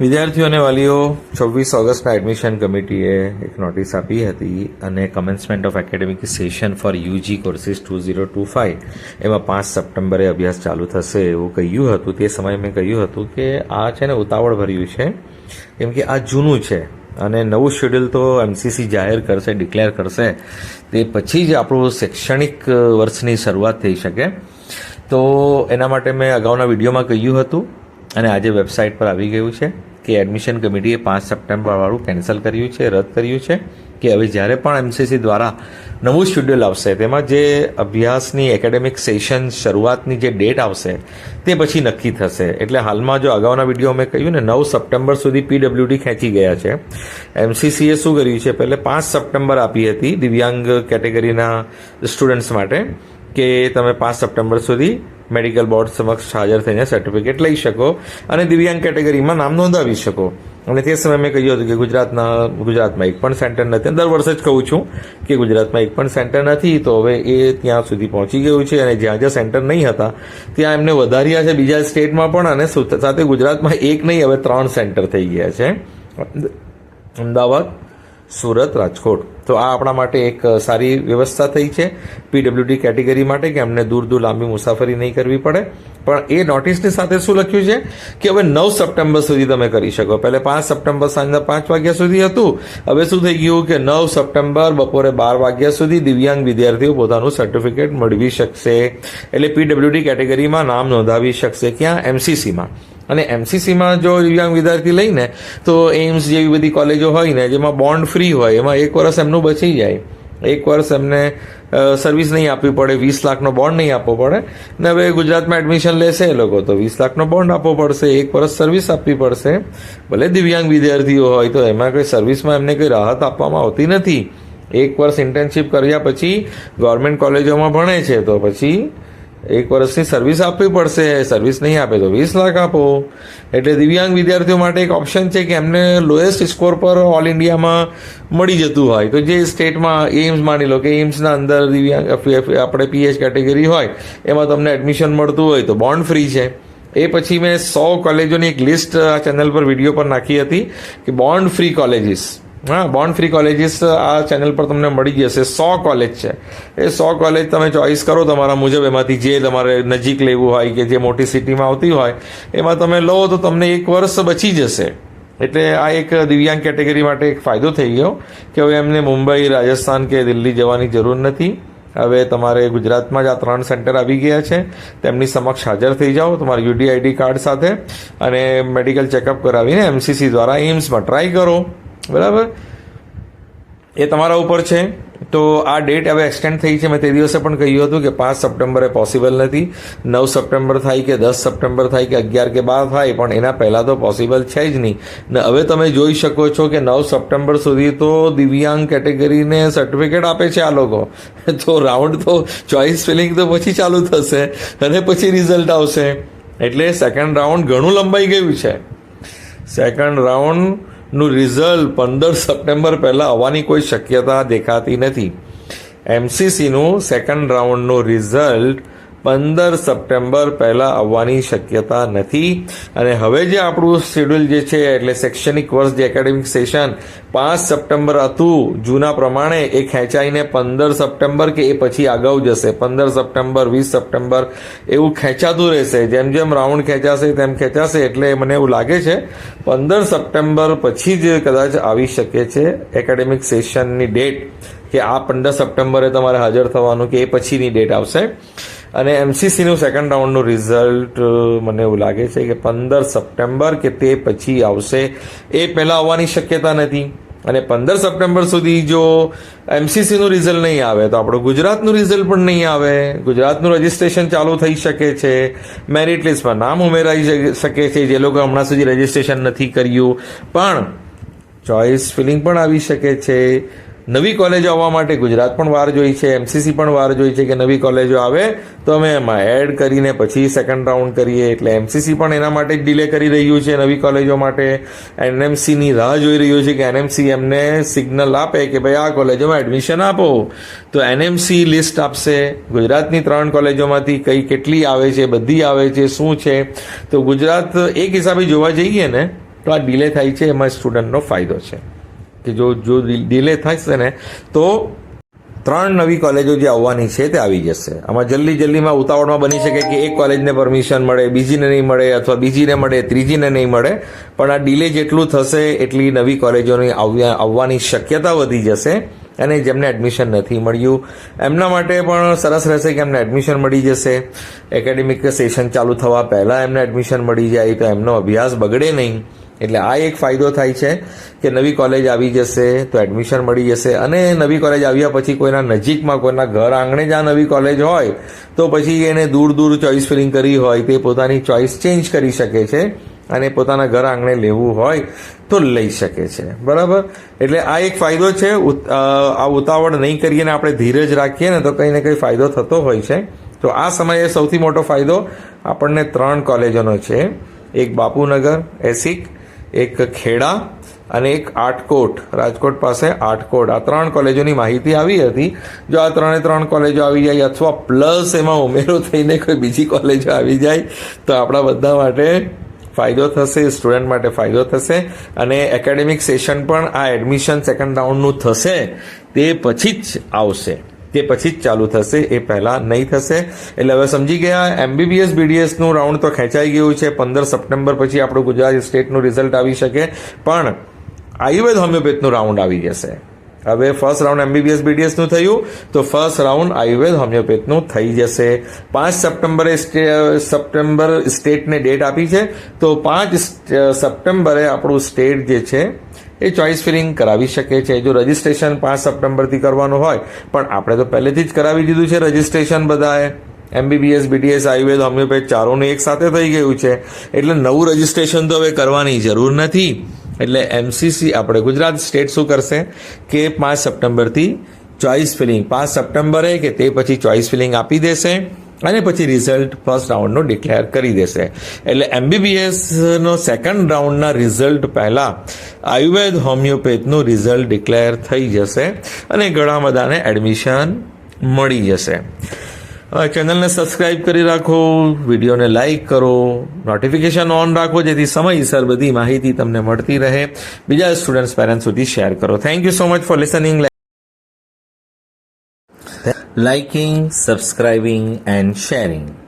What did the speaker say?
વિદ્યાર્થીઓ અને વાલીઓ, છવ્વીસ ઓગસ્ટના એડમિશન કમિટીએ એક નોટિસ આપી હતી અને commencement of academic session for UG courses two zero two five એમાં પાંચ સપ્ટેમ્બરે અભ્યાસ ચાલુ થશે એવું કહ્યું હતું. તે સમયે મેં કહ્યું હતું કે આ છે ને ઉતાવળ ભર્યું છે. કેમ કે આ જૂનું છે અને નવું શેડ્યુલ તો એમસીસી જાહેર કરશે ડિક્લેર કરશે. તે પછી જ આપણું શૈક્ષણિક વર્ષની શરૂઆત થઈ શકે. તો એના માટે મેં અગાઉના વિડીયોમાં કહ્યું હતું અને આજે વેબસાઇટ પર આવી ગયું છે કે એડમિશન કમિટીએ પાંચ સપ્ટેમ્બરવાળું કેન્સલ કર્યું છે, રદ કર્યું છે કે હવે જ્યારે પણ એમસીસી દ્વારા નવું શેડ્યુલ આવશે, તેમાં જે અભ્યાસની એકેડેમિક સેશન શરૂઆતની જે ડેટ આવશે, તે પછી નક્કી થશે. એટલે હાલમાં જો અગાઉના વીડિયો મેં કહ્યું ને, નવ સપ્ટેમ્બર સુધી પીડબ્લ્યુડી ખેંચી ગયા છે. એમસીસીએ શું કર્યું છે? પહેલે પાંચ સપ્ટેમ્બર આપી હતી દિવ્યાંગ કેટેગરીના સ્ટુડન્ટ્સ માટે કે તમે પાંચ સપ્ટેમ્બર સુધી મેડિકલ બોર્ડ સમક્ષ હાજર થઈને સર્ટિફિકેટ લઈ શકો અને દિવ્યાંગ કેટેગરીમાં નામ નોંધાવી શકો. અને તે સમયે મેં કહ્યું હતું કે ગુજરાતના, ગુજરાતમાં એક પણ સેન્ટર નથી. દર વર્ષે જ કહું છું કે ગુજરાતમાં એક પણ સેન્ટર નથી. તો હવે એ ત્યાં સુધી પહોંચી ગયું છે અને જ્યાં જ્યાં સેન્ટર નહીં હતા, ત્યાં એમને વધાર્યા છે બીજા સ્ટેટમાં પણ અને સાથે ગુજરાતમાં એક નહીં, હવે ત્રણ સેન્ટર થઈ ગયા છે. અમદાવાદ સુરત, રાજકોટ. તો આ આપણા માટે એક સારી વ્યવસ્થા થઈ છે. પીડબ્લ્યુડી કેટેગરી માટે કે અમને દૂર દૂર લાંબી મુસાફરી નહીં કરવી પડે. પણ એ નોટિસની સાથે શું લખ્યું છે? કે હવે નવ સપ્ટેમ્બર સુધી તમે કરી શકો. પહેલે પાંચ સપ્ટેમ્બર સાંજના પાંચ વાગ્યા સુધી હતું. હવે શું થઈ ગયું કે નવ સપ્ટેમ્બર બપોરે બાર વાગ્યા સુધી દિવ્યાંગ વિદ્યાર્થીઓ પોતાનું સર્ટિફિકેટ મેળવી શકશે. એટલે પીડબ્લ્યુડી કેટેગરીમાં નામ નોંધાવી શકશે ક્યાં? એમસીસીમાં. અને એમસીસીમાં જો દિવ્યાંગ વિદ્યાર્થી લઈને, તો એમ્સ જેવી બધી કોલેજો હોય ને, જેમાં બોન્ડ ફ્રી હોય, એમાં એક વર્ષ એમનું બચી જાય. એક વર્ષ એમને સર્વિસ નહીં આપવી પડે, વીસ લાખનો બોન્ડ નહીં આપવો પડે. ને હવે ગુજરાતમાં એડમિશન લેશે એ લોકો, તો વીસ લાખનો બોન્ડ આપવો પડશે, એક વર્ષ સર્વિસ આપવી પડશે. ભલે દિવ્યાંગ વિદ્યાર્થીઓ હોય, તો એમાં કોઈ સર્વિસમાં એમને કોઈ રાહત આપવામાં આવતી નથી. એક વર્ષ ઇન્ટર્નશીપ કર્યા પછી ગવર્મેન્ટ કોલેજોમાં ભણે છે, તો પછી એક વર્ષની સર્વિસ આપવી પડશે સર્વિસ નહીં આપે તો વીસ લાખ આપો. એટલે દિવ્યાંગ વિદ્યાર્થીઓ માટે એક ઓપ્શન છે કે એમને લોએસ્ટ સ્કોર પર ઓલ ઇન્ડિયામાં મળી જતું હોય. તો જે સ્ટેટમાં એમ્સ માની લો કે એમ્સના અંદર દિવ્યાંગ આપણે પીએચ કેટેગરી હોય, એમાં તમને એડમિશન મળતું હોય તો બોન્ડ ફ્રી છે. એ પછી મેં સો કોલેજોની એક લિસ્ટ આ ચેનલ પર વીડિયો પર નાખી હતી કે બોન્ડ ફ્રી કોલેજીસ હા બોન્ડ ફ્રી કોલેજીસ આ ચેનલ પર તમને મળી જશે સો કોલેજ છે. એ સો કોલેજ તમે ચોઇસ કરો તમારા મુજબ. એમાંથી જે તમારે નજીક લેવું હોય કે જે મોટી સિટીમાં આવતી હોય, એમાં તમે લો તો તમને એક વર્ષ બચી જશે. એટલે આ એક દિવ્યાંગ કેટેગરી માટે એક ફાયદો થઈ ગયો કે હવે એમને મુંબઈ, રાજસ્થાન કે દિલ્હી જવાની જરૂર નથી. હવે તમારે ગુજરાતમાં જ આ ત્રણ સેન્ટર આવી ગયા છે. તેમની સમક્ષ હાજર થઈ જાઓ તમારા યુડીઆઈડી કાર્ડ સાથે અને મેડિકલ ચેકઅપ કરાવીને એમસીસી દ્વારા એમ્સમાં ટ્રાય કરો. બરાબર? એ તમારા ઉપર છે. તો આ ડેટ હવે એક્સટેન્ડ થઈ છે. મેં તે દિવસે પણ કહ્યું હતું કે પાંચ સપ્ટેમ્બરે પોસિબલ નથી. નવ સપ્ટેમ્બર થાય કે દસ સપ્ટેમ્બર થાય કે અગિયાર કે બાર થાય, પણ એના પહેલાં તો પોસિબલ છે જ નહીં. ને હવે તમે જોઈ શકો છો કે નવ સપ્ટેમ્બર સુધી તો દિવ્યાંગ કેટેગરીને સર્ટિફિકેટ આપે છે આ લોકો. તો રાઉન્ડ તો ચોઇસ ફિલિંગ તો પછી ચાલુ થશે અને પછી રિઝલ્ટ આવશે. એટલે સેકન્ડ રાઉન્ડ ઘણું લંબાઈ ગયું છે. સેકન્ડ રાઉન્ડનું રિઝલ્ટ પંદર સપ્ટેમ્બર પહેલાં આવવાની કોઈ શક્યતા દેખાતી નથી. એમસીસીનું સેકન્ડ રાઉન્ડનું રિઝલ્ટ પંદર સપ્ટેમ્બર પહેલાં આવવાની શક્યતા નથી. અને હવે જે આપણું શેડ્યુલ જે છે, એટલે શૈક્ષણિક વર્ષ જે એકેડેમિક સેશન પાંચ સપ્ટેમ્બર હતું, જૂના પ્રમાણે એ ખેંચાઈને પંદર સપ્ટેમ્બર કે એ પછી અગાઉ જશે. પંદર સપ્ટેમ્બર, વીસ સપ્ટેમ્બર એવું ખેંચાતું રહેશે. જેમ જેમ રાઉન્ડ ખેંચાશે, તેમ ખેંચાશે. એટલે મને એવું લાગે છે, પંદર સપ્ટેમ્બર પછી જ કદાચ આવી શકે છે એકેડેમિક સેશનની ડેટ કે આ પંદર સપ્ટેમ્બરે તમારે હાજર થવાનું કે એ પછીની ડેટ આવશે. અને એમસીસીનું સેકન્ડ રાઉન્ડનું રિઝલ્ટ મને એવું લાગે છે કે પંદર સપ્ટેમ્બર કે તે પછી આવશે. એ પહેલાં આવવાની શક્યતા નથી. અને પંદર સપ્ટેમ્બર સુધી જો એમસીસીનું રિઝલ્ટ નહીં આવે, તો આપણું ગુજરાતનું રિઝલ્ટ પણ નહીં આવે. ગુજરાતનું રજિસ્ટ્રેશન ચાલુ થઈ શકે છે. મેરિટ લિસ્ટમાં નામ ઉમેરાઈ શકે- છે. જે લોકો હમણાં સુધી રજિસ્ટ્રેશન નથી કર્યું. પણ ચોઇસ ફિલિંગ પણ આવી શકે છે. નવી કોલેજો આવવા માટે ગુજરાત પણ વાર જોઈ છે એમસીસી પણ વાર જોઈ છે કે નવી કોલેજો આવે તો અમે એમાં એડ કરીને પછી સેકન્ડ રાઉન્ડ કરીએ. એટલે એમસીસી પણ એના માટે જ ડિલે કરી રહ્યું છે નવી કોલેજો માટે. એનએમસીની રાહ જોઈ રહ્યું છે કે એનએમસી એમને સિગ્નલ આપે કે ભાઈ આ કોલેજોમાં એડમિશન આપો. તો એનએમસી લિસ્ટ આપશે. ગુજરાતની ત્રણ કોલેજોમાંથી કઈ કેટલી આવે છે, બધી આવે છે, શું છે? તો ગુજરાત એક હિસાબે જોવા જઈએ ને, તો આ ડિલે થાય છે, એમાં સ્ટુડન્ટનો ફાયદો છે. કે જો જો ડિલે થશે ને, તો ત્રણ નવી કોલેજો જે આવવાની છે તે આવી જશે. આમાં જલ્દી જલ્દીમાં ઉતાવળમાં બની શકે કે એક કોલેજને પરમિશન મળે, બીજીને નહીં મળે, અથવા બીજીને મળે, ત્રીજીને નહીં મળે. પણ આ ડિલે જેટલું થશે, એટલી નવી કોલેજોની આવવાની શક્યતા વધી જશે અને જેમને એડમિશન નથી મળ્યું. એમના માટે પણ સરસ રહેશે કે એમને એડમિશન મળી જશે. એકેડેમિક સેશન ચાલુ થવા પહેલાં એમને એડમિશન મળી જાય તો એમનો અભ્યાસ બગડે નહીં. એટલે આ એક ફાયદો થાય છે કે નવી કોલેજ આવી જશે, તો એડમિશન મળી જશે અને નવી કોલેજ આવ્યા પછી કોઈના નજીકમાં, કોઈના ઘર આંગણે જ આ નવી કોલેજ હોય, તો પછી એને દૂર દૂર ચોઇસ ફિલિંગ કરી હોય, તે પોતાની ચોઇસ ચેન્જ કરી શકે છે અને પોતાના ઘર આંગણે લેવું હોય તો લઈ શકે છે. બરાબર? એટલે આ એક ફાયદો છે. આ ઉતાવળ નહીં કરીએ ને આપણે ધીરજ રાખીએ ને તો કંઈ ને કંઈ ફાયદો થતો હોય છે. તો આ સમયે સૌથી મોટો ફાયદો આપણને ત્રણ કોલેજોનો છે. એક બાપુનગર એસિક એક ખેડા અને એક આટકોટ, રાજકોટ પાસે આટકોટ. આ ત્રણ કોલેજોની માહિતી આવી હતી. જો આ ત્રણે ત્રણ કોલેજો આવી જાય અથવા પ્લસ એમાં ઉમેરો થઈને કોઈ બીજી કોલેજો આવી જાય, તો આપણા બધા માટે ફાયદો થશે, સ્ટુડન્ટ માટે ફાયદો થશે અને એકેડેમિક સેશન પણ આ એડમિશન સેકન્ડ રાઉન્ડનું થશે, તે પછી જ આવશે. તે પછી જ ચાલુ થશે, એ પહેલાં નહીં થશે. એટલે હવે સમજી ગયા, એમબીબીએસ, બીડીએસનું રાઉન્ડ તો ખેંચાઈ ગયું છે. પંદર સપ્ટેમ્બર પછી આપણું ગુજરાત સ્ટેટનું રિઝલ્ટ આવી શકે. પણ આયુર્વેદ હોમિયોપેથનું રાઉન્ડ આવી જશે. હવે ફર્સ્ટ રાઉન્ડ એમબીબીએસ બીડીએસનું થયું, તો ફર્સ્ટ રાઉન્ડ આયુર્વેદ હોમિયોપેથનું થઈ જશે. પાંચ સપ્ટેમ્બરે સપ્ટેમ્બર સ્ટેટને ડેટ આપી છે, તો પાંચ સપ્ટેમ્બરે આપણું સ્ટેટ જે છે, એ ચોઇસ ફિલિંગ કરાવી શકે છે. જો રજિસ્ટ્રેશન પાંચ સપ્ટેમ્બરથી કરવાનું હોય, પણ આપણે તો પહેલેથી જ કરાવી દીધું છે રજિસ્ટ્રેશન બધાએ. એમબીબીએસ બીડીએસ આયુર્વેદ હોમિયોપેથ ચારોનું એક સાથે થઈ ગયું છે. એટલે નવું રજિસ્ટ્રેશન તો હવે કરવાની જરૂર નથી. એટલે એમસીસી આપણે ગુજરાત સ્ટેટ શું કરશે કે પાંચ સપ્ટેમ્બરથી ચોઇસ ફિલિંગ. પાંચ સપ્ટેમ્બરે કે તે પછી ચોઇસ ફિલિંગ આપી દેશે અને પછી રિઝલ્ટ ફર્સ્ટ રાઉન્ડનો ડિક્લેર કરી દેશે. એટલે એમબીબીએસનો સેકન્ડ રાઉન્ડના રિઝલ્ટ પહેલાં આયુર્વેદ હોમિયોપેથનું રિઝલ્ટ ડિક્લેર થઈ જશે અને ઘણા બધાને એડમિશન મળી જશે. ચેનલને સબસ્ક્રાઇબ કરી રાખો, વિડીયોને લાઇક કરો નોટિફિકેશન ઓન રાખો, જેથી સમયસર બધી માહિતી તમને મળતી રહે. બીજા સ્ટુડન્ટ્સ પેરેન્ટ્સ સુધી શેર કરો. Thank you so much for listening liking subscribing and sharing.